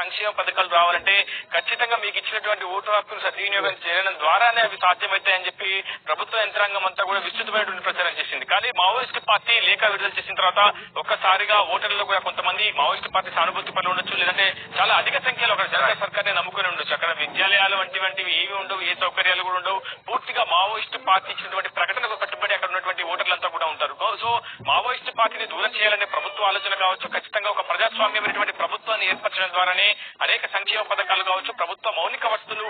సంక్షేమ పథకాలు రావాలంటే ఖచ్చితంగా మీకు ఇచ్చినటువంటి ఓటు హక్కును సద్వినియోగం చేయడం ద్వారానే అవి సాధ్యమవుతాయని చెప్పి ప్రభుత్వ యంత్రాంగం అంతా కూడా విస్తృతమైనటువంటి ప్రచారం చేసింది. కానీ మావోయిస్ట్ పార్టీ లేఖ విడుదల చేసిన తర్వాత ఒక్కసారిగా ఓటర్లలో కూడా కొంతమంది మావోయిస్ట్ పార్టీ సానుభూతి పనులు ఉండొచ్చు లేదంటే చాలా అధిక సంఖ్యలో అక్కడ జనతా సర్కార్ని నమ్ముకుని ఉండొచ్చు. అక్కడ విద్యాలయాలు వంటి వంటివి ఏవి ఉండవు ఏ సౌకర్యాలు కూడా ఉండవు. పూర్తిగా మావోయిస్ట్ పార్టీ ఇచ్చినటువంటి ప్రకటనకు కట్టుబడి అక్కడ ఉన్నటువంటి ఉంటారు. సో మావోయిస్ట్ పార్టీని దూరం చేయాలనే ప్రభుత్వ ఆలోచన కావచ్చు ఖచ్చితంగా ఒక ప్రజాస్వామ్యమైనటువంటి ప్రభుత్వాన్ని ఏర్పరచడం ద్వారానే అనేక సంక్షేమ పథకాలు కావచ్చు ప్రభుత్వ మౌలిక వస్తువులు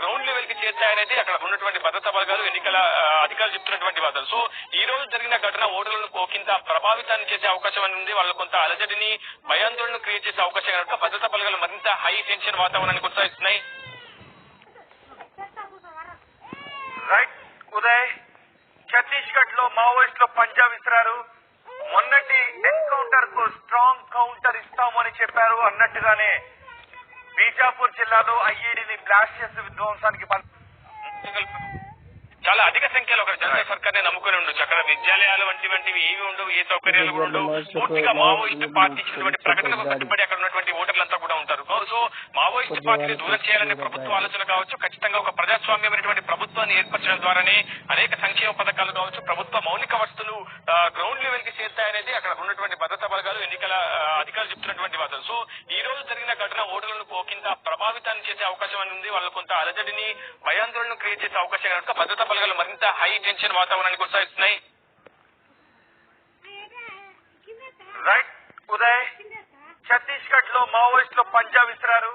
గ్రౌండ్ లెవెల్కి చేర్చాయనేది అక్కడ ఉన్నటువంటి భద్రతా వర్గాలు ఎన్నికల అధికారులు చెప్తున్నటువంటి వాదన. సో ఈ రోజు జరిగిన ఘటన ఓటర్లను కోకింత ప్రభావితాన్ని చేసే అవకాశం అని ఉంది. వాళ్ళు కొంత అలజడిని భయాందోళన క్రియేట్ చేసే అవకాశం కనుక భద్రతా బలగాలు మరింత హై టెన్షన్ వాతావరణాన్ని కొనసాగిస్తున్నాయి రైట్ ఉదయ్ ఛత్తీస్గఢ్లో మావోయిస్టులు పంజా విసిరారు. మొన్నటి ఎన్కౌంటర్కు స్ట్రాంగ్ కౌంటర్ ఇస్తామని చెప్పారు అన్నట్టుగానే బీజాపూర్ జిల్లాలో ఐఈడిని బ్లాస్ట్ చేసి విధ్వంసానికి చాలా అధిక సంఖ్యలో ఒక జనతా సర్కార్ నమ్ముకుని ఉండొచ్చు అక్కడ విద్యాలయాలు వంటి వంటివి ఏవి ఉండవు ఏ సౌకర్యాలు కూడా ఉండవు. పూర్తిగా మావోయిస్ట్ పార్టీ ఇచ్చినటువంటి ప్రకటనకు కట్టుబడి అక్కడ ఉన్నటువంటి ఓటర్లంతా కూడా ఉంటారు. సో మావోయిస్ట్ పార్టీని దూరం చేయాలనే ప్రభుత్వ ఆలోచన కావచ్చు ఖచ్చితంగా ఒక ప్రజాస్వామ్యమైనటువంటి ప్రభుత్వాన్ని ఏర్పరచడం ద్వారానే అనేక సంక్షేమ పథకాలు కావచ్చు ప్రభుత్వ మౌలిక వస్తువులు గ్రౌండ్ అక్కడ ఉన్నటువంటి భద్రతా బలగాలు ఎన్నికల అధికారులు చెప్తున్నటువంటి వాదన సో ఈ రోజు జరిగిన ఘటన ఓటర్లను కింద ప్రభావితాన్ని చేసే అవకాశం అని ఉంది. వాళ్ళు కొంత అలజడిని భయాందోళన క్రియేట్ చేసే అవకాశం కనుక భద్రతా బలగాలు మరింత హై టెన్షన్ వాతావరణాన్ని కొనసాగిస్తున్నాయి. రైట్ ఉదయ్. ఛత్తీస్గఢ్లో మావోయిస్టులు పంజా విసిరారు.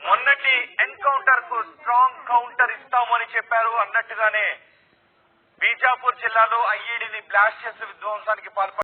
మొన్నటి ఎన్కౌంటర్కు స్ట్రాంగ్ కౌంటర్ ఇస్తామని చెప్పారు అన్నట్టుగానే మిర్జాపూర్ జిల్లాలో ఐఈడిని బ్లాస్ట్ చేసి విధ్వంసానికి పాల్పడి